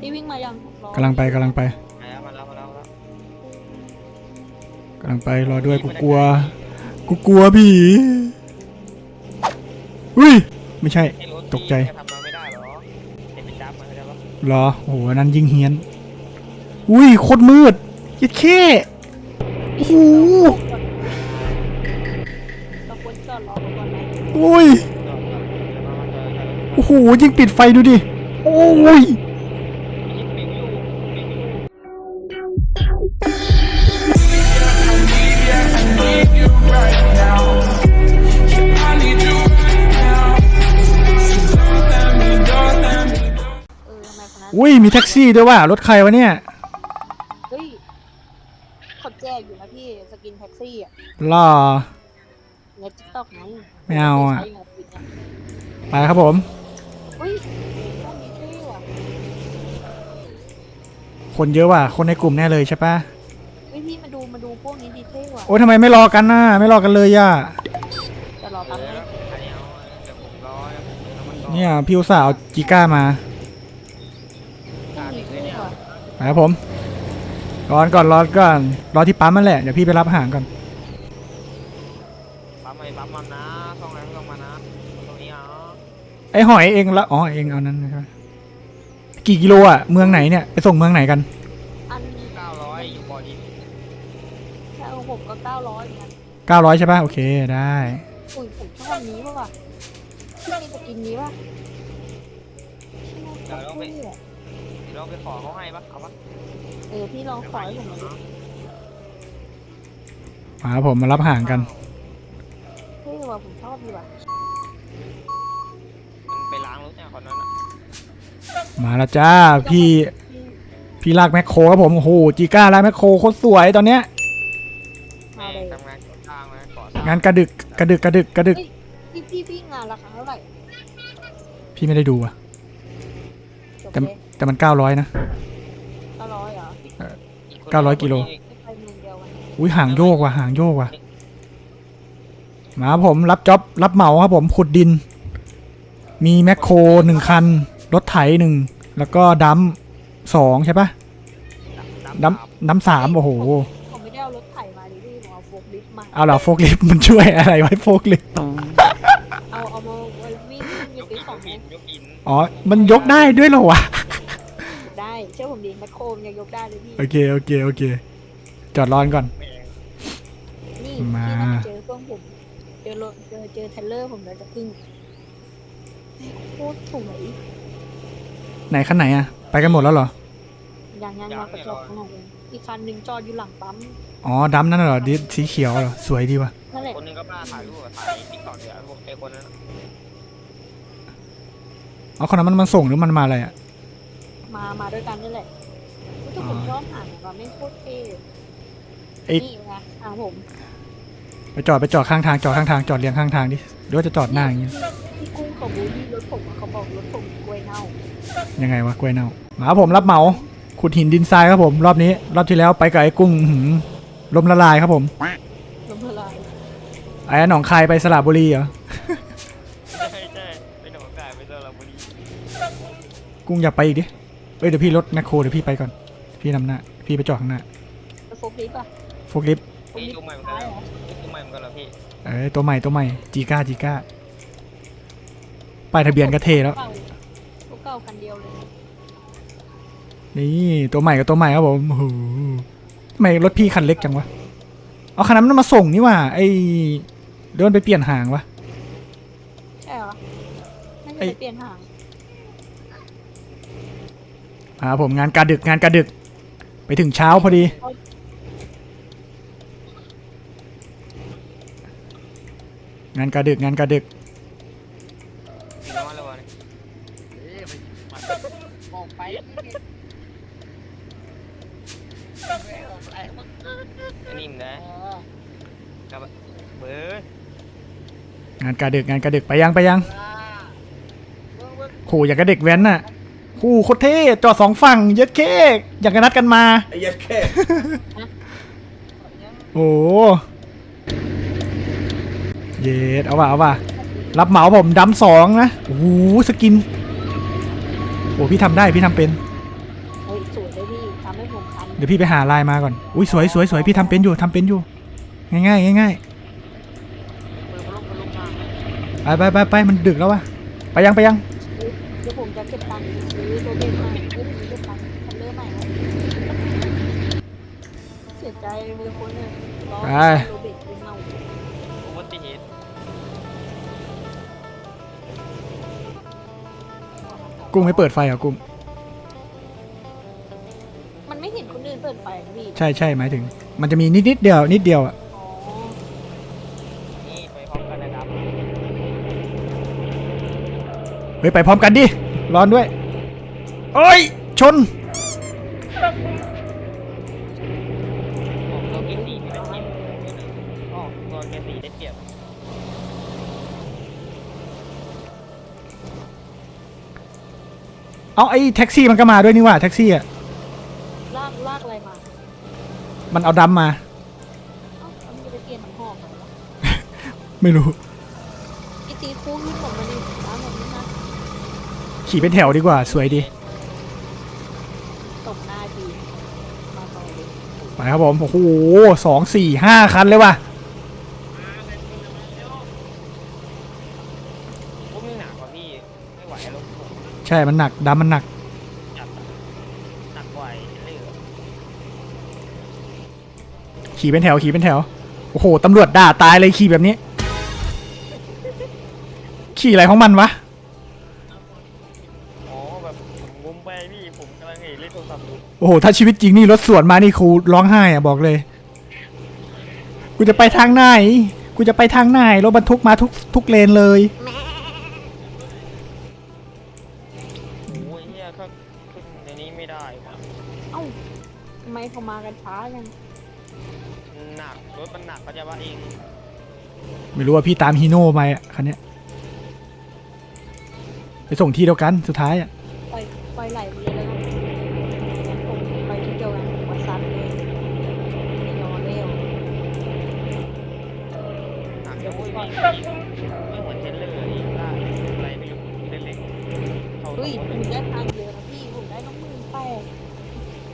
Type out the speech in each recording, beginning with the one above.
พี่วิ่งมายังรอกำลังไปกำลังไปมาแล้วมาแล้วมาแล้วมาแล้วกำลังไปรอด้วยกูกลัว กูกลัวผีอุ้ยไม่ใช่ ไอ้รถตกใจแกทำมาไม่ได้เหรอเห็นเป็นดับมาได้ปะรอโอ้โหอันนั้นยิงเฮียน อุ้ยโคตรมืดยัดแค่โอ้โหเราควรจอดรอเขาก่อนไหมอุ้ยจอดก่อนเดี๋ยวมามาจอดจอดจอดโอ้โหยิงปิดไฟดูดิโอ้ยยิ มีแท็กซี่ด้วยว่ะรถใครวะเนี่ยเฮ้ยเขาแจกอยู่นะพี่สกินแท็กซี่อะล่อในทิกตอกไงไม่เอาอะใช้งานปิดเนี่ยไปครับผมเฮ้ยพวกนี้เท่ว่ะคนเยอะว่ะ คนในกลุ่มแน่เลยใช่ปะเฮ้ยพี่มาดูมาดูพวกนี้ดีเท่ว่ะโอ้ยทำไมไม่รอกันน่ะไม่รอกันเลยอะจะรอเอแป๊บอนึงอันนี้เอาเดี๋ยวผมรอเดี๋ยวผมเติมน้ำมันก่อนเนี่ยพี่อุตส่าห์เอาจิก้ามาพวกนี้เท่ ว่ะไปครับผมรอนก่อนรอนก่อนรอที่ปั๊มนั่นแหละเดี๋ยวพี่ไปรับอาหารก่อนปั๊มไปปั๊มมันนะต้องอะไรต้องมานะตรงนี้อ๋อไอ้หอยเองละอ๋อเองเอานั้นนะครับกี่กิโลอะเมืองไหนเนี่ยไปส่งเมืองไหนกันอันเก้าร้อยอยู่บ่อดินแค่เอาผมก็เก้าร้อยเหมือนกัน900ใช่ป่ะโอเคได้อุ้ยผมชอบอันนี้ว่ะพี่มีสกินนี้ป่ะที่มันโคตรเท่อะ เดี๋ยวเราไปขอเขาให้ปะเอาปะเออพี่ลองขอให้ผมหน่อยดิมาครับผมมารับอาหารกัน เท่ว่ะผมชอบดีว่ะมันไปล้างรถเนี่ยคนนั้นอะมาแล้วจ้า พี่พี่พี่ลากแมคโครครับผมโอ้โหจีก้าลากแมคโครโคตรสวยตอนเนี้ยมาแม่เลยงทำงานก่อสร้างนะก่อสร้างงานกระดึกกระดึกกระดึกกระดึกพี่พี่พี่งานราคาเท่าไหร่พี่ไม่ได้ดูอะจบแต่เลย แต่มัน900นะเก้าร้อยเหรออีคนเก้าร้อยกิโล ไม่ไปเมืองเดียวกันอุ้ยหางโยกว่ะหางโยกว่ะมาครับผมรับจ็อบรับเหมาครับผมขุดดิน มีแมคโครหนึ่งคัน รถไถหนึ่งแล้วก็ดัมสองใช่ปะดัมดัมสามโอ้โห ผมไม่ได้เอารถไถมาดิพี่ผมเอาโฟล์คลิฟต์มา เอาเหรอโฟกลิฟต์มันช่วยอะไรไว้โฟกลิฟต์เอาเอามาไว้วิ่งยวิ่งกไปอินของยกอินยกอินอ๋อ มันยกได้ด้วยเหรอวะได้เชื่อผมดิแมคโครมันยังยกได้เลยพี่ โอเค โอเค โอเค จอดรอนก่อนแม่งนี่มาพี่น่าจะเจอเครื่องผมเจอรถเจอเจอเทรลเลอร์ผมแล้วจะพึ่งโคตรสวยไหนคันไหนอะไปกันหมดแล้วเหรอยังยังมากระจกข้างนอกเลยอีกคันหนึ่งจอดอยู่หลังปั๊มอ๋อดัมนั่นเหรอดิสีเขียวเหรอ สวยดีว่ะ นั่นแหละคนหนึงก็บ้าถ่ายรูปอะถ่ายติ๊กต็อกเดี๋ยวพวกไอ้คนนั้นอะอ๋อคนนั้นมันมันส่งหรือมันมาอะไรอะ มามาด้วยกันนี่แหละทุกคนชอบอ่านว่าไม่งโคตรเท่ไอ้ นี่ไงทางผมไปจอดไปจอดข้างทางจอดข้างทางจอดเรียงข้างทางดิหรือว่าจะจอดหน้าอย่างเงี้ยพี่กุ้งเขาบูลลี่รถผมอะเขาบอกรถผมกล้วยเน่ายังไงวะกล้วยเน่ามาครับผมรับเหมาขุดหินดินทรายครับผมรอบนี้ รอบที่แล้วไปกับไอ้กุ้งอื้อหือลมละลายครับผมลมละลายไอ้หนองคายไปสระบุรีเหรอใช่ใช่ไปหนองกายไปเจอเราบุรีกุ้งอยากไปอีกดิ เอ้ยเดี๋ยวพี่รถแมคโครเดี๋ยวพี่ไปก่อน พี่นำหน้า พี่ไปจอดข้างหน้าแล้วโฟกลิฟต์อะโฟกลิฟต์โฟกพี่ลิฟดูต์ใหม่เหมือนกัท้านยเหรเหรออดูใหม่เหมือนกันเหรอพี่เอ้ยตัวใหม่ตัวใหม่จีก้าจีก้าป้ายทะเบียนก็เท่แล้ว เก่าตัวเก่าคันเดียวเลยนี่ตัวใหม่กับตัวใหม่ครับผมโอ้โหทำไมรถพี่คันเล็กจังวะ เอาคันนั้นมันมาส่งนี่หว่าไอ้เดินไปเปลี่ยนหางวะ ใช่เหรอไม่ไอ้ใช่เปลี่ยนหาง อ่าผมงานกาดึกงานกาดึก ไปถึงเช้าพอดี งานกาดึกงานกาดึกมีน้ำมันแล้ววะเนี่ยบอกไปอันนี้มันได้กับเบอร์งานกาดึกงานกาดึกไปยังไปยังโหอยากกับเด็กแว้นน่ะ โหโคตรเท่จอดสองฝั่งเยอะเค้กอยากจะนัดกันมา ไอ้ยัดแค่ โอ้เย็ดเอาว่ะเอาว่ะรับเหมาผมดำสองนะโอ้โหสกิน โอ้พี่ทำได้พี่ทำเป็นเดี๋ยวพี่ไปหาลายมาก่อน อุ้ยสวยสวยสวยพี่ทำเป็นอยู่ทำเป็นอยู่ ง่ายง่ายง่ายง่ายปืนมันลงมันลงมาไปไปไปไปมันดึกแล้ววะไปยังไปยังเดี๋ยว ผมจะเก็บตังค์ซื้อตัวเบนใหม่เอ้ยเก็บตังค์ทันเลอร์ใหม่นะเสียใจเลยคนเนี่ยรอโรเบิร์ตเป็นเงาอุบัติเหตุกุ้งไม่เปิดไฟเหรอกุ้งมันไม่เห็นคนอื่นเปิดไฟนะพี่ใช่ใช่หมายถึง มันจะมีนิดนิดเดียวนิดเดียวอะอ๋อนี่ไปพร้อมกันนะครับเฮ้ยไปพร้อมกันดิ ร้อนด้วยโอ้ย ชนผมตัวเกสี่มีได้เปรียบอ๋อตัวเกสี่ได้เปรียบเอาไอ้แท็กซี่มันก็มาด้วยนี่ว่าแท็กซี่อะลากลากอะไรมามันเอาดำมา เอ้าแล้วมันจะไปเปลี่ยนน้ำหอมอะไรวะไม่รู้ พี่ตีคู่ขึ้นผมมาดิร้านผมนี่นะ ขี่เป็นแถวดีกว่า สวยดี ตบหน้าทีมาต่อเลยไปครับผม โอ้โหสองสี่ห้าคันเลยว่ะพวกนี้หนักกว่าพี่ไม่ไหวรถผมใช่ มันหนักดำมันหนัก จับหนักกว่าไอ้เรื่องขี่เป็นแถว ขี่เป็นแถว โอ้โห ตำรวจด่าตายเลยขี่แบบนี้ ขี่อะไรของมันวะ โอ้โหถ้าชีวิตจริงนี่รถสวนมานี่ครูร้องไห้อะบอกเลย กูจะไปทางไหน กูจะไปทางไหนรถบรรทุกมาทุกทุกเลนเลย โอ้ยเฮียถ้าขึ้นในนี้ไม่ได้ว่ะเอ้าทำไมเขามากันช้ายังหนักรถมันหนักเขาใจะว่าเองไม่รู้ว่าพี่ตามฮีโน่ไปอะคันเนี้ยไปส่งที่เดียวกันสุดท้ายอะ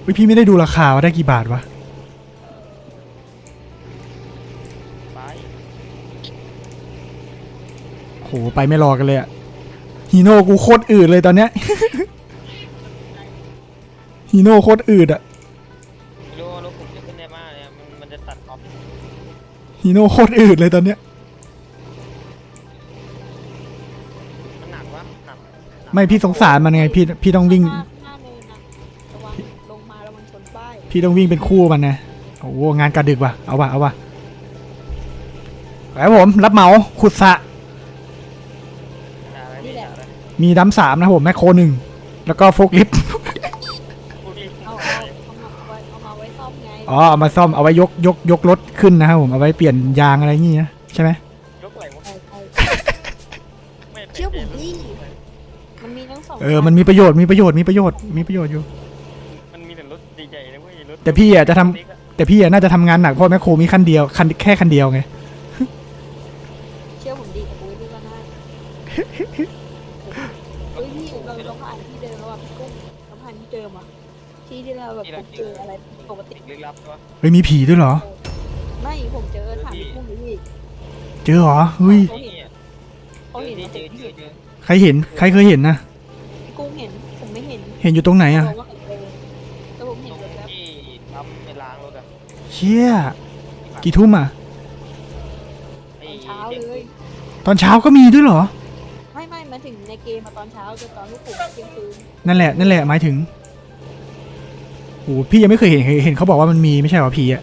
เฮ้ยพี่ไม่ได้ดูราคาว่าได้กี่บาทวะ ไปโห ไปไม่รอกันเลยอะฮีโน่กูโคตรอืดเลยตอนเนี้ย ฮีโน่โคตรอืดอะไม่รู้ว่ารถผมจะขึ้นได้มากเนี่ยมันมันจะตัดออฟฮีโน่โคตรอืดเลยตอนเนี้ย มันหนักวะหนักหนักไม่พี่สงสารมันไงพี่พี่ต้องวิ่ง พี่ต้องวิ่งเป็นคู่มันนะโอ้โหงานการดึกว่ะเอาว่ะเอาว่ะแล้วผมรับเหมาขุดสระด่าอะไรไม่ด่าอะไรมีดัมสามนะครับผมแมคโครหนึ่งแล้วก็โฟกลิฟต์พูดดิเอาเอาเอามาไว้เอามาไว้ซ่อมไงอ๋อเอามาซ่อมเอาไว้ยกยกยกรถขึ้นนะครับผมเอาไว้เปลี่ยนยางอะไรอย่างงี้นะใช่ไหมยกไหล่วะใช่ใช่ไม่เชื่อผมดิมันมีทั้งสองเออมันมีประโยชน์มีประโยชน์มีประโยชน์มีประโยชน์อยู่ แต่พี่อะจะทำเล็กอะแต่พี่อะน่าจะทำงานหนักเพราะแมคโครมีคันเดียวคันแค่คันเดียวไง เชื่อผมดิโอ้ยนี่ก็น่าเฮ้ยพี่เราเราผ่านที่เดิมแล้วอะพี่กุ้งเราผ่านที่เดิมอะที่ที่เราแบบพบเจออะไรปกติลึกลับใช่ปะเฮ้ยมีผีด้วยเหรอ ไม่ผมเจอถามพี่กุ้งดิพี่เจอเหรอเฮ้ยเขาเห็นเนี่ยเขาเห็นเจว่าอผมเจอเจเห็อนเจอใครเห็นใครเคยเห็นนะพี่กุ้งเห็นผมไม่เห็นเห็นอยู่ตรงไหนอะเขาบอกว่า เชี่ยกี่ทุ่มอะไอ้ตอนเช้าด็กเลย ตอนเช้าก็มีด้วยเหรอ ไม่ไม่มาถึงในเกมมาตอนเช้าจนตอนลูกผมเที่ยงคืนนั่นแหละ นั่นแหละหมายถึงโอ้พี่ยังไม่เคยเห็นเห็นเขาบอกว่ามันมีไม่ใช่เหรอผีอะ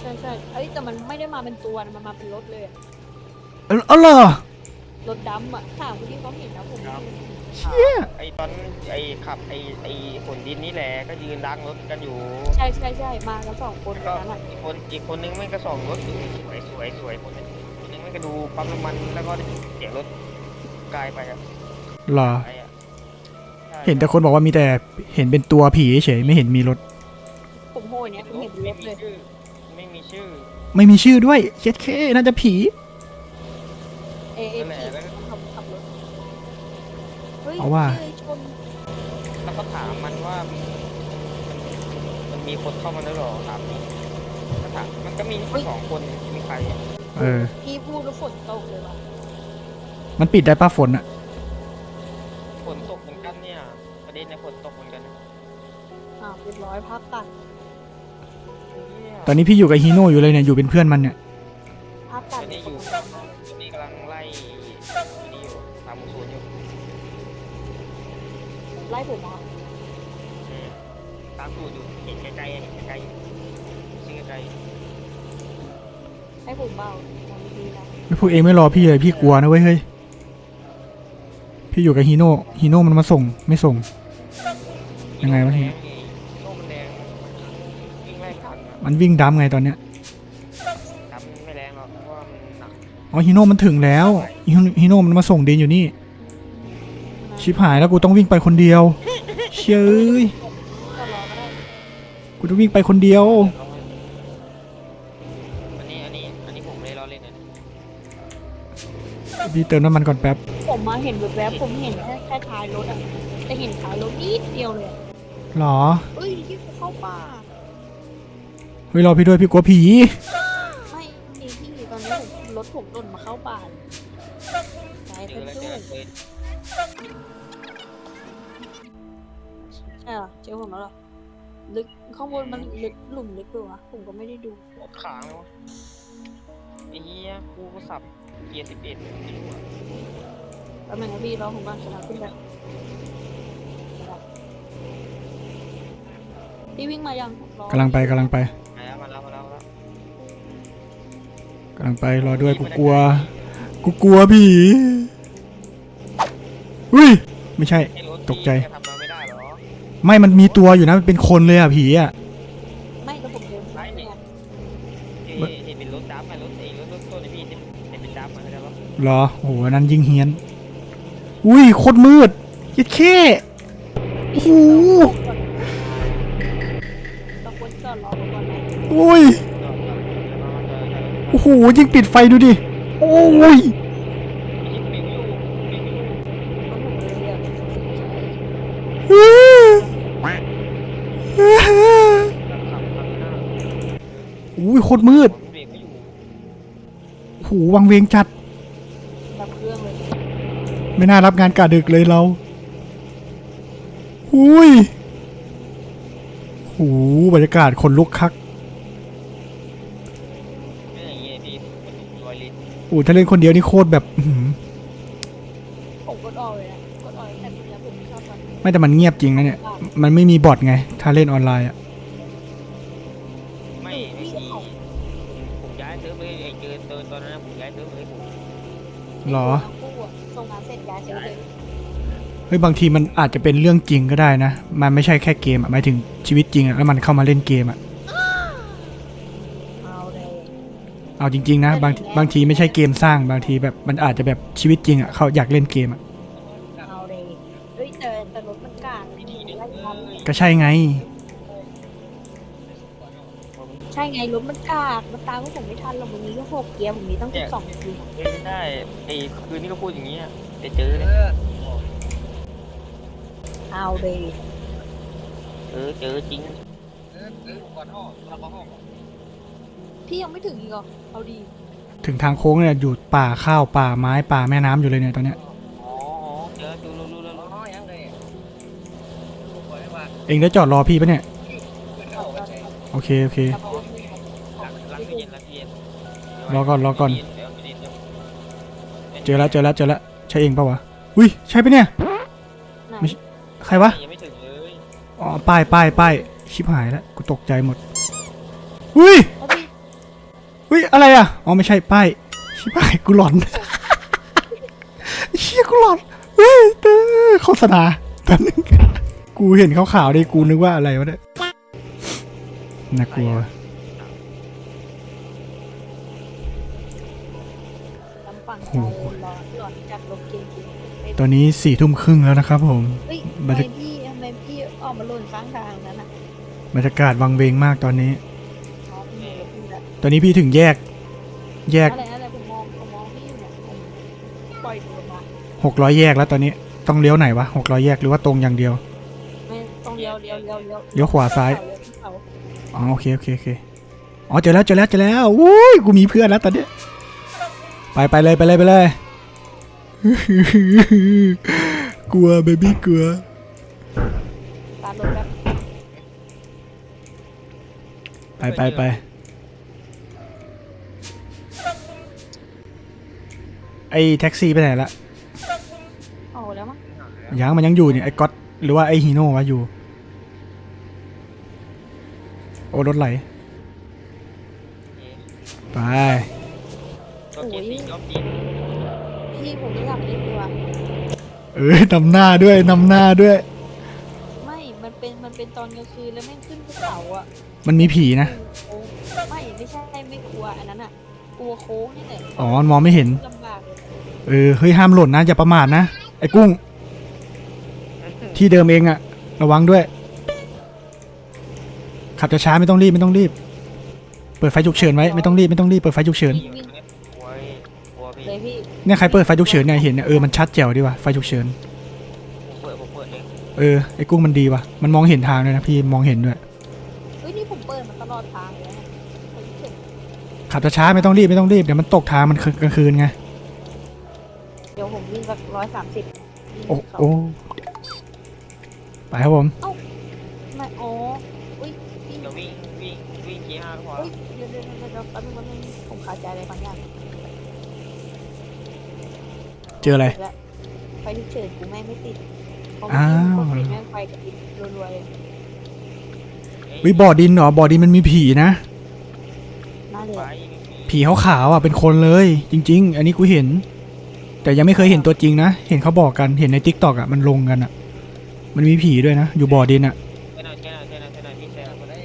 ใช่ใช่เอ้ยแต่มันไม่ได้มาเป็นตัวนะมันมาเป็นรถเลยอะเออเออเหรอรถดำอะถามคนที่เขาเห็นนะผมไม่เห็นเชี่ย ไอ้ตอนไอ้ขับไอ้ไอ้ขนดินนี่แหละก็ยืนล้างรถกันอยู่ใช่ใช่ใช่มากันสองคนก็นั้นอะอีกคนอีกคนนึงแม่งก็ส่องรถอยู่สวยสวยสวยคนนึงคนนึงแม่งก็ดูปั๊มน้ำมันแล้วก็เสียงรถกลายไปอะเหรอ ไปอะใช่เห็นแต่คนบอกว่ามีแต่เห็นเป็นตัวผีเฉยไม่เห็นมีรถ ผมโหยเนี่ยผมเห็นรไม่ถมีเลยชื่อไม่มีชื่อไม่มีชื่อด้วยเช็ดเคน่าจะผี เอเอพีขับขับรถเฮ้ยเอาว่า ชื่อชนแล้ว ก็ถามมันว่า มันมันมีมีคนเข้ามาแล้วเหรอถามนี่ถ้าถามมันก็มีแค่สองคนมีใครอะเออ พี่พูดแล้วฝนตกเลยว่ะมันปิดได้ป้าฝนอะฝนตกเหมือนกันเนี่ย ประเด็นเนี่ยฝนตกเหมือนกันอ้าวเรียบร้อยภาพตัดเหี้ยตอนนี้พี่อยู่กับฮีโน่อยู่เลยเนี่ย อยู่เป็นเพื่อนมันเนี่ยภาพตัดอันนี้อยู่ตอนนี้กำลังไล่นี่อยู่ตามหมูศูนย์อยู่ไล่ผมเหรออืมตามสูตรอยู่เห็นไกลๆอะเห็นไกลๆชื่อไกลให้ผมเบาทำดีนะไม่พวกเองไม่รอพี่เลยพี่กลัวนะเว้ยเฮ้ยพี่อยู่กับฮีโน่ฮีโน่มันมาส่งไม่ส่ง ๆยังไงวะทีแรงนี่โลกมันแรงวิ่งไล่ทันอะมันวิ่งดัมไงตอนเนี้ยทำไม่แรงหรอกเพราะว่ามันหนักอ๋อฮีโน่มันถึงแล้วฮีโน่ฮีโน่มันมาส่งเดนอยู่นี่ชิบหายแล้วกูต้องวิ่งไปคนเดียวเชยเอ้ยก็รอก็ได้ กูต้องวิ่งไปคนเดียว อันนี้อันนี้อันนี้ผมไม่ได้ล้อเล่นนะพี่เติมน้ำมันก่อนแป๊บ ผมมาเห็นแวบๆผมเห็นแค่แค่ท้ายรถอะแต่เห็นท้ายรถนิดเดียวเลยอะหรอ เอ้ยที่เข้าป่าเฮ้ยรอพี่ด้วยพี่กลัวผี ไม่จริงพี่ตอนนี้ผมรถผมหล่นมาเข้าป่าเลยสายเจเต็อมแล้วตู้เจอแล้วเจอใช่เหรอเจอผมแล้วเหรอ ลึกข้างบนมันลึกหลุมลึกด้วยวะผมก็ไม่ได้ดูรถขางเลยวะไอ้เหี้ยกูก็สับเกียร์สิบเอ็ดแล้วแม่งนะพี่รอผมก่อนชนะขึ้นแบบพี่วิ่งมายังรอกำลังไปกำลังไปมาแล้วมาแล้วมาแล้วมาแล้วกำลังไปรอด้วยกูกลัว กูกลัวผีอุ้ย ไม่ใช่ ไอ้รถตกใจทำ ไม่มันมีตัวอยู่นะมันเป็นคนเลยอะผีอะ ไม่แต่ผมเดินไปเนี่ยที่ที่เป็นรถดับไงรถไอ้รถรถตัวนี้พี่ที่ที่เป็นดับมาแล้วปะเหรอโอ้โหอันนั้นยิงเฮียน อุ้ยโคตรมืดยิดเข้โอ้โหต้องวนก่อนรอผมก่อนนะอุ้ยจอดจอดแล้วก็มาเจอเจอโอ้โหยิงปิดไฟดูดิ โอ้ย ยิงปิวอยู่ปิวอยู่ ต้องผมเลยอะ ขับขับขับหน้า อุ้ยโคตรมืดเบรกไม่อยู่โอ้โหวังเวงจัด ดับเครื่องเลยไม่น่ารับงานกะดึกเลยเราอุ้ยโอ้โหบรรยากาศคนลุกคักไม่อย่างเงี้ยพี่มันลอยลิ้นโอ้ถ้าเล่นคนเดียวนี่โคตรแบบอื้อหือผมกดออกเลยนะกดออกแต่ทีนี้ผมไม่ชอบมันไม่แต่มันเงียบจริงนะเนี่ย มันไม่มีบอทไง ถ้าเล่นออนไลน์อะ อเดินตอนนั้นนะผมย้ายเซิร์ฟเลยผมหรอทั้งคู่อะส่งงานเสร็จย้ายเซลล์เลยเฮ้ยบางทีมันอาจจะเป็นเรื่องจริงก็ได้นะ มันไม่ใช่แค่เกมอะหมายถึงชีวิตจริงอะแล้วมันเข้ามาเล่นเกมอะเอาเลยเอาจริงๆนะบางทีบางทีไม่ใช่เกมสร้างบางทีแบบมันอาจจะแบบชีวิตจริงอะเขาอยากเล่นเกมอะเอาเลยเฮ้ยแต่แต่รถมันกลางวิธีนึงไล่เลทันยก็ใช่ไงใช่ไงรถมันกากมันตามพวกผมไม่ทันหรอกมันมีแค่หกเกียร์ผมมีตั้งสิบสองเกียร์เฮ้ยไม่ได้ไอ้คืนนี้ก็พูดอย่างเงี้ยแต่เจอเลยเอาเลยเออเจอจริงพี่ยังไม่ถึงอีกเหรอเอาดีถึงทางโค้งเนี่ยอยู่ป่าข้าวป่าไม้ป่าแม่น้ำอยู่เลยเนี่ยตอนเนี้ยอ๋อเจอดูรู้รู้รู้รู้ยังเลยเองได้จอดรอพี่ปะเนี่ยเอาก่อนโอเคโอเคแล้วก็ หลังหลังตู้เย็นหลังตู้เย็น รอก่อนรอก่อนเดี๋ยวตู้เย็นเดี๋ยวเจอแล้วเจอแล้วเจอแล้วใช่เองปะวะ อุ้ยใช่ปะเนี่ย ไหนไม่ใครวะ ยังไม่ถึงเลยอ๋อป้ายป้ายป้ายชิบหายแล้วกูตกใจหมด อุ้ย เอาพี่อุ้ยอะไรอะ อ๋อไม่ใช่ป้ายชิบหายกูหลอน เชี่ยกูหลอนเฮ้ยเต้อโฆษณาตอนนึงกูเห็นขาวๆดิกูนึกว่าอะไรวะเนี่ยน่ากลัว ลำปังใจรอหลอนจากรถเกมจริงไปตอนนี้สี่ทุ่มครึ่งแล้วนะครับผมเฮ้ยบรทำรไมยากพี่ทำไมพี่ออกมาหล่นข้างทางนั้นอะบรรยากาศวังเวงมากตอนนี้ อ๋อพี่รถพี่ละตอนนี้พี่ถึงแยก แยกอะไรอะไรผมมองผมมองพี่อยู่เนี่ยผมปล่อยตัวมาหกร้อยแยกแล้วตอนนี้ต้องเลี้ยวไหนวะหกร้อยแยกหรือว่าตรงอย่างเดียว ไม่ต้องเลี้ยวเลี้ยวเลี้ยวเลี้ยวเลี้ยวขวาซ้าย เลี้วขึ้นเขาอ๋อโอเคโอเคโอเค อ๋อเจอแล้วเจอแล้วเจอแล้วอุ้ยกูมีเพื่อนแล้วตอนเนี้ย ไปไปเลยไปเลยไปเลย กลัวเบบี้กลัวตามรถแบบไปไปไปไอ้แท็กซี่ไปไหนละโอ้แล้วมั้งยังมันยังอยู่เนี่ยไอ้ก๊อตหรือว่าไอ้ฮีโน่วะอยู่ โอ้รถไหล ไป ก็เกียร์สี่รอบยิงพี่ผมไม่อยากเล่นดีกว่าเอ้ยนำหน้าด้วยนำหน้าด้วย ไม่ มันเป็น มันเป็นตอนกลางคืนแล้วแม่งขึ้นภูเขาอะมันมีผีนะโค้งไม่ไม่ใช่ไม่กลัวอันนั้นอะ กลัวโค้งนี่แหละอ๋อมันมองไม่เห็นลำบากเลยเออเฮ้ยห้ามหล่นนะอย่าประมาทนะไอ้กุ้ง ที่เดิมเองอะระวังด้วย ขับช้าๆไม่ต้องรีบไม่ต้องรีบ เปิดไฟฉุกเฉินไว้ไม่ต้องรีบไม่ต้องรีบเปิดไฟฉุกเฉินกลัวกลัวพี่เลย พี่เนี่ยใครเปิดไฟฉุกเฉินเนี่ยเห็นเนี่ยเออมันชัดแจ๋วดีว่ะไฟฉุกเฉินผมเปิดผมเปิดเองเออไอ้กุ้งมันดีว่ะมันมองเห็นทางด้วยนะพี่มองเห็นด้วยเฮ้ยนี่ผมเปิดมันตลอดทางเลยนะไปที่เข็มขับช้าๆไม่ต้องรีบไม่ต้องรีบเดี๋ยวมันตกทางมันคือกลางคืนไงเดี๋ยวผมวิ่งสักร้อยสามสิบโอ้โอ้ไปครับผมไม่อ๋ออุ้ยพี่เดี๋ยววิ่งวิ่งวิ่งเกียร์ห้าก็พอเฮ้ยเดี๋ยวเดี๋ยวเดี๋ยวเดี๋ยวแป๊บนึงแป๊บนึงผมขาดใจอะไรบางอย่าง เจออะไร แล้วไฟฉุกเฉินกูแม่งไม่ติดเพราะอ้าวมันมีคนแม่งไฟกระพริบรัวๆเลยวิบ่อดินเหรอบ่อดินมันมีผีนะ น่าเลไปยผีขาวๆอะเป็นคนเลย จริง ๆ อันนี้กูเห็น แต่ยังไม่เคยเห็นตัวจริงนะ เห็นเขาบอกกันเห็นในทิกตอกอะมันลงกันอะ มันมีผีด้วยนะ อยู่บ่อดินอะ แค่นั้นแค่นั้นแค่นั้นแค่นั้นพี่แชร์มาได้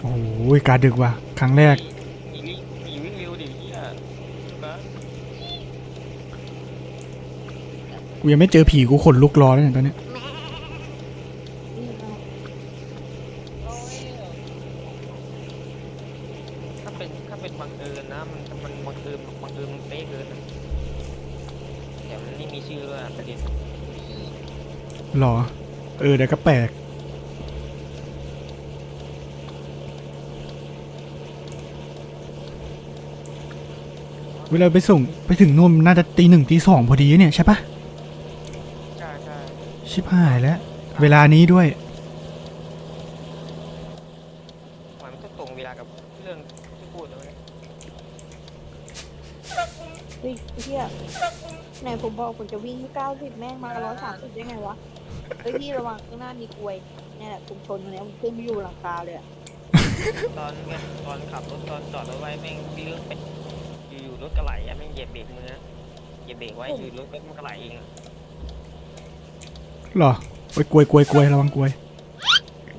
เอา โอ้ย การดึกว่ะ ครั้งแรกหนีวิ่งหนีวิ่งเร็วดิเฮียนะกูยังไม่เจอผีกูขนลุกรอแล้วเนี่ยตอนเนี้ยนี่นะถ้าเป็นถ้าเป็นบังเอิญนะ มันมันบังเอิญบังเอิญมันเป๊ะเกินอะแต่มันนี่มีชื่อด้วยอะประเด็นหรอ เออเดี๋ยวก็แปลก เวลาไปส่งไปถึงนู่นมันน่าจะตีหนึ่งตีสองพอดีเนี่ยใช่ปะใช่ใช่ชิบหายแล้ว เวลานี้ด้วยมันก็ตรงเวลากับเรื่องที่พูดเลย เฮ้ยไอ้เฮียไหนผมบอกผมจะวิ่งที่เก้าสิบแม่งมาร้อยสามสิบได้ไงวะเฮ้ยพี่ระวังข้างหน้ามีกลวยเนี่ยแหละผมชนมาแล้วผมขึ้นไม่อยู่หลังคาเลยอะตอนเนี่ยตอนขับรถตอนจอดรถไว้แม่งเรื่องเป็นอยู่ๆร ถกระไหลอะแม่งเหยียบเบรกมือนะเหยียบเบรกไว้อยู่รถมันกระไหลเองอะหรอโอ้ยกลวยกลวยกลวยระวังกลวย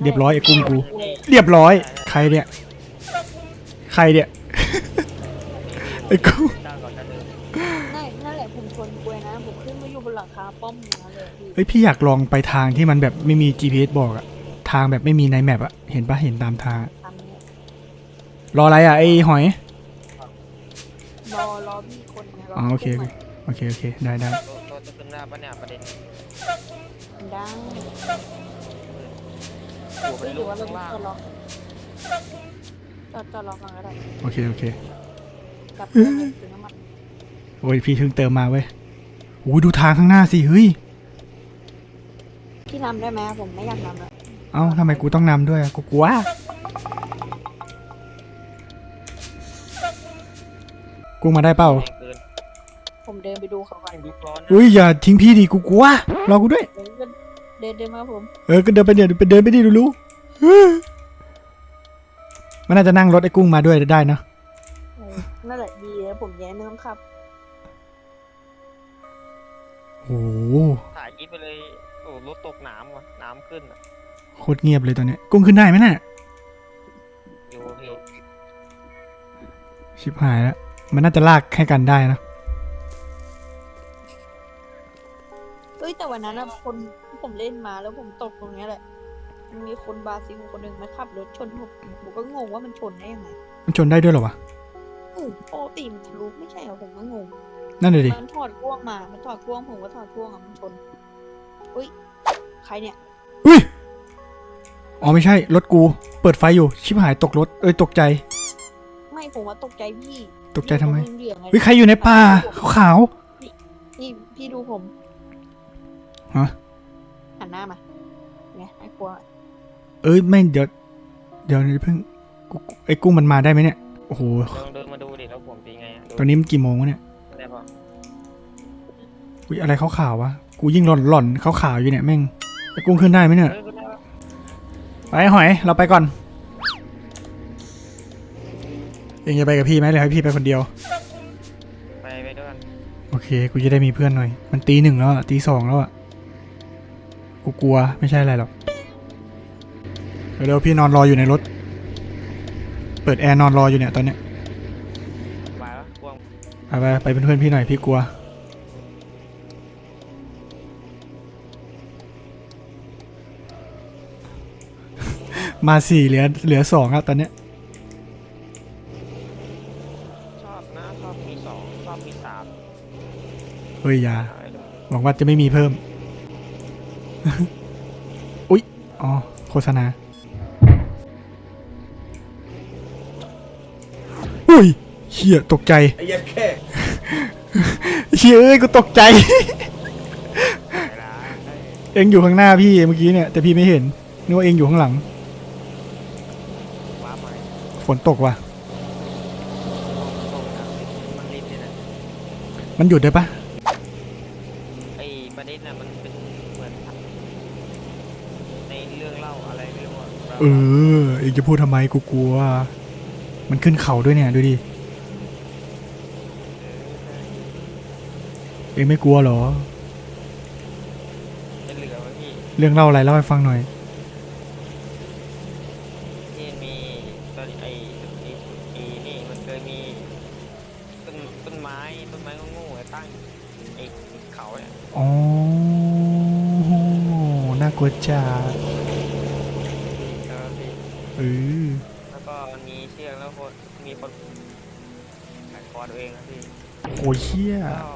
เรียบร้อยไอ้กุ้งกู เรียบร้อย ใครเนี่ย ใครเนี่ย ไอ้กุ้งด้านก่อนจะเดินนั่นนั่นแหละผมชนกลวยนะผมขึ้นไม่อยู่บนหลังคาป้อมนะเลยพี่เฮ้ยพี่อยากลองไปทางที่มันแบบไม่มี GPS บอกอะทางแบบไม่มีในแมปอะเห็นปะเห็นตามทางอะทำเนี่ยรออะไรอะไอ้หอย รอรอพี่คนไงรออ๋อโอเคพี่โอเคโอเคได้ได้รถรถจะขึ้นหน้าปะเนี่ยประเด็นคนดังหัวไปเฮ้ยหลรืองว่าเราข้างต้องล่างจอดรอจอดจอดรอฟังก็ได้โอเคโอเคกลับเพื่อนเลยถึงน้ำมันโอ้ยพี่เพิ่งเติมมาเว้ยโอ้ยดูทางข้างหน้าสิเฮ้ยพี่นำได้ไหมผมไม่อยากนำแล้วเอ้าทำไมกูต้องนำด้วยอะกูกลัว กูมาได้เปล่า แรงเกินผมเดินไปดูเขาก่อนแม่งลุกร้อนนะอุ้ยอย่าทิ้งพี่ดิกูกลัวรอกูด้วย เดินเดินเดินเดินมาผมเออก็เดินไปเดี๋ยวไปเดินไปดิรู้ๆมันน่าจะนั่งรถไอ้กุ้งมาด้วยได้เนอะเออนั่นแหละดีแล้วผมแย้ไม่ต้องขับ โอ้โหถ่ายคลิปไปเลยโอ้รถตกน้ำว่ะน้ำขึ้นอะโคตรเงียบเลยตอนเนี้ยกุ้งขึ้นได้ไหมน่ะ อยู่โอเคชิบหายแล้ว มันน่าจะลากให้กันได้นะเฮ้ยแต่วันนั้นนะคนที่ผมเล่นมาแล้วผมตกตรงเนี้ยแหละ มันมีคนบราซิลคนหนึ่งมาขับรถชนผมผมก็งงว่ามันชนได้ยังไงมันชนได้ด้วยเหรอวะ อืมปกติมันทะลุไม่ใช่เหรอผมก็งง นั่นเลยดิ มันถอดพ่วงมา มันถอดพ่วงผมก็ถอดพ่วงอะมันชน อุ้ยใครเนี่ยอุ้ย อ๋อไม่ใช่ รถกู เปิดไฟอยู่ ชิบหายตกรถ เอ้ยตกใจ ไม่ผมว่าตกใจพี่ ตกใจทำไมพี่เหลืองๆไงเฮ้ยใครอยู่ในป่าขาวนี่พี่ดูผมฮะหันหน้ามาเนี่ยน่ากลัวๆเอ้ยไม่เดี๋ยว เดี๋ยวเพิ่งกูไอ้กุ้งมันมาได้ไหมเนี่ยโอ้โหลองเดินมาดูดิแล้วผมเป็นไงอะดูตอนนี้มันกี่โมงวะเนี่ยได้ปะอุ้ยอะไรขาวๆวะกูยิ่งหล่อนหล่อนๆขาวๆอยู่เนี่ยแม่งไอ้กุ้งขึ้นได้ไหมเนี่ยเฮ้ยก็ได้ปะไปหอย เราไปก่อน เองจะไปกับพี่ไหมหรือให้พี่ไปคนเดียว ไปไปด้วยกันโอเค กูจะได้มีเพื่อนหน่อย มันตีหนึ่งแล้วอะตีสองแล้วอะกูกลัวไม่ใช่อะไรหรอก เร็วๆพี่นอนรออยู่ในรถ เปิดแอร์นอนรออยู่เนี่ยตอนเนี้ยไปวะกวางไปไปไปเป็นเพื่อนพี่หน่อยพี่กลัว มาสี่เหลือเหลือสองแล้วตอนเนี้ย ชอบนะชอบมีสองชอบมีสาม เฮ้ยอยาเอาไปดูหวังว่าจะไม่มีเพิ่ม อุ๊ย อ๋อ โฆษณา อุ้ยเชี่ยตกใจไอ้ยัดแค่เชี่ยเอ้ยกูตกใจไปละเฮ้ยเองอยู่ข้างหน้าพี่เมื่อกี้เนี่ย แต่พี่ไม่เห็นนึกว่าเองอยู่ข้างหลังว้าไปฝนตกว่ะตรงนะมันรินเลยนะมันหยุดได้ปะไอ้ประเด็นน่ะมันเป็นเหมือนในเรื่องเล่าอะไรไม่รู้อะเออเองจะพูดทำไมกูกลัว มันขึ้นเขาด้วยเนี่ยดูดิ เองไม่กลัวเหรอจะเหลือไว้พี่ เรื่องเล่าอะไรเล่าให้ฟังหน่อย น่ากลัวจัดแล้วก็พี่เออแล้วก็มีเชือกแล้วคนมีคนแข่งคอตัวเองนะพี่โอ้ยเชี่ยแล้ว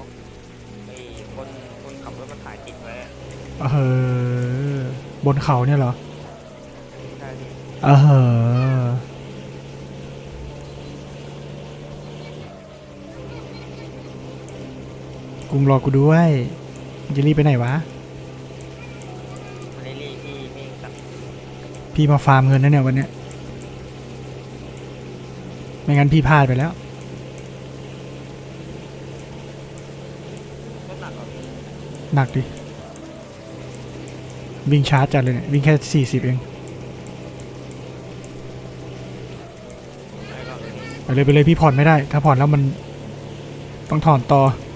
ไอ้คนคนขับรถมาถ่ายติดไว้อะเออบนเขาเนี่ยเหรอใช่พี่เออกุงรอกูด้วยมึงจะรีบไปไหนวะ มันได้รีบพี่พี่กับ พี่มาฟาร์มเงินนะเนี่ยวันเนี้ยไม่งั้นพี่พลาดไปแล้ว หนักดิ วิ่งช้าจัดเลยเนี่ย วิ่งแค่สี่สิบเอง ไปเลยไปเลยพี่ผ่อนไม่ได้ ถ้าผ่อนแล้วมันต้องถอนต่อ พี่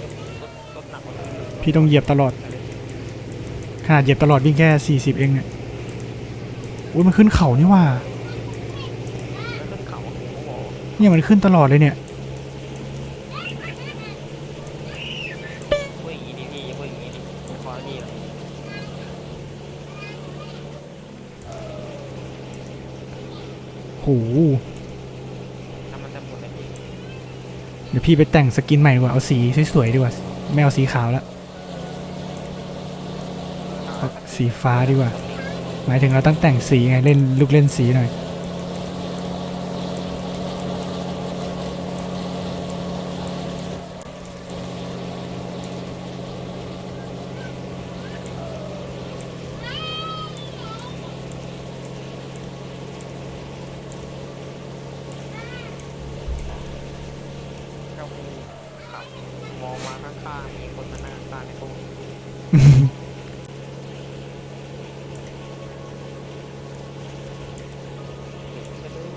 รถรถรถหนักกว่าพี่พี่ต้องเหยียบตลอด ขนาดเหยียบตลอดวิ่งแค่สี่สิบเองเนี่ย อุ้ยมันขึ้นเขานี่ว่าแล้วขึ้นเขาอะผมก็บอกเนี่ยมันขึ้นตลอดเลยเนี่ยพูดอย่างนี้ดิพี่พูดอย่างนี้ดิขอดีเหรอโหทำมันจะหมดเลยพี่เดี๋ยวพี่ไปแต่งสกินใหม่ดีกว่า เอาสีสวยๆดีกว่า ไม่เอาสีขาวแล้วเอาสีฟ้าดีกว่าห มายถึงเราต้องแต่งสีไงเล่นลูกเล่นสีหน่อยมองมาข้างๆมีคนมานั่งข้างๆในตู้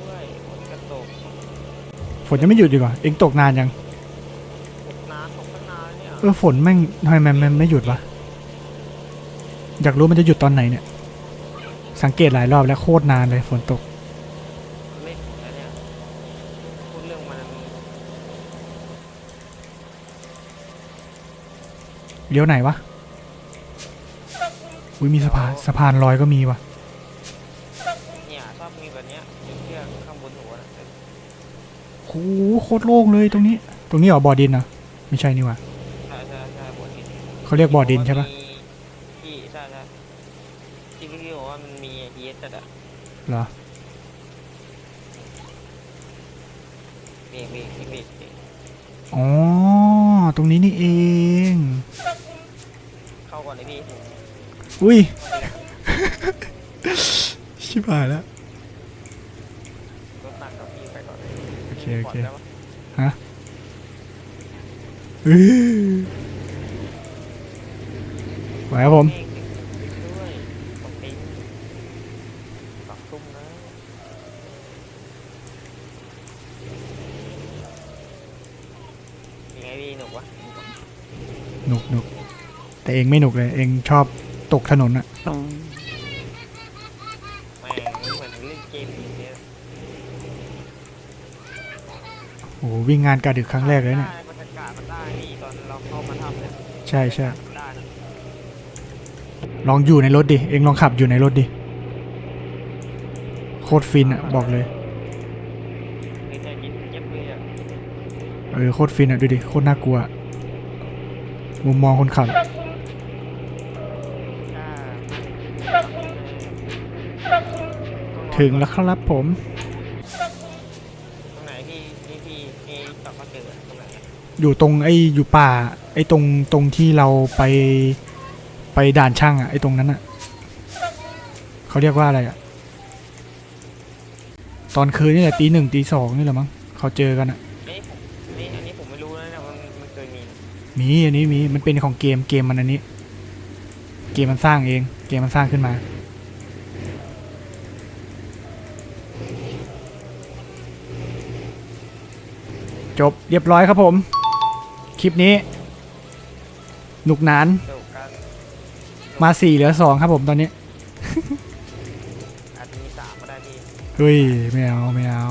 ด้วยฝนกระตก ฝ นยังไม่หยุดดีกว่าเองตกนานยังตกนานตกตั้งนานเนี่ยเออฝนแม่งทำไมมันมันไม่หยุดวะอยากรู้มันจะหยุดตอนไหนเนี่ย สังเกตหลายรอบแล้วโคตรนานเลยฝนตกเล่นผมแล้วเนี่ยพูดเรื่องมันเลี้ยวไหนวะอุ้ยมีสะพานสะพานลอยก็มีวะ เนี่ยชอบมีแบบเนี้ยมีเชือกข้างบนหัวนะ โห ห โคตรโล่งเลยตรงนี้ ตรงนี้เหรอบ่อดินเหรอไม่ใช่นี่หว่า ใช่ใช่ใช่บนดินเขาเรียกบ่อดินใช่ปะที่ใช่ใช่ที่พี่บอกว่ามันมีเอสจัดอะเหรอมีมีมีมีมีอ๋อ ตรงนี้นี่เอง เข้าก่อนเลยพี่ผมอุ้ย ชิบหายแล้ว รถหนักกับพี่ไปก่อนเลย โอเคโอเค ปลดแล้วปะ อื้อ ไหวครับผมเมฆติดด้วยตกปิ้งปักตุ้มนะยังไงพี่หนุกวะหนุกหนุกแต่เองไม่หนุกเลย เองชอบตกถนนอะแม่งเหมือนเล่นเกมอย่างเงี้ยโอ้โหวิ่งงานกาดึกครั้งแรกเลยเนี่ย ใช่ใช่ ได้นะลองอยู่ในรถดิ เองลองขับอยู่ในรถดิ โคตรฟินอะบอกเลยคือใจกินเย็บเลยอะเออโคตรฟินอะดูดิ โคตรน่ากลัวอะมุมมองคนขับถ้าถึงแล้วครับผม ตรงไหนพี่พี่พี่พี่ตอบเขาเจอตรงไหนอะอยู่ตรงไอ้อยู่ป่า ไอ้ตรงตรงที่เราไปไปด่านช่างอะไอ้ตรงนั้นอะเขาเรียกว่าอะไรอะตอนคืนนี่แหละตีหนึ่งตีสองนี่แหละมั้งเขาเจอกันอะเอ้ยผมนี่อันนี้ผมไม่รู้นะเนี่ยมันมันเคยมีมีอันนี้มีมันเป็นของเกมเกมมันอันนี้ เกมมันสร้างเอง เกมมันสร้างขึ้นมา จบเรียบร้อยครับผม คลิปนี้ หนุกหนานเกี่ยวกันมาสี่เหลือสองครับผมตอนนี้ อาจจะมีสามก็ได้พี่เฮ้ยไม่เอาไม่เอา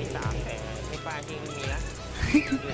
มีสามแต่ไม่ป้ายที่ไม่มีนะอยู่ในเกมเนี่ย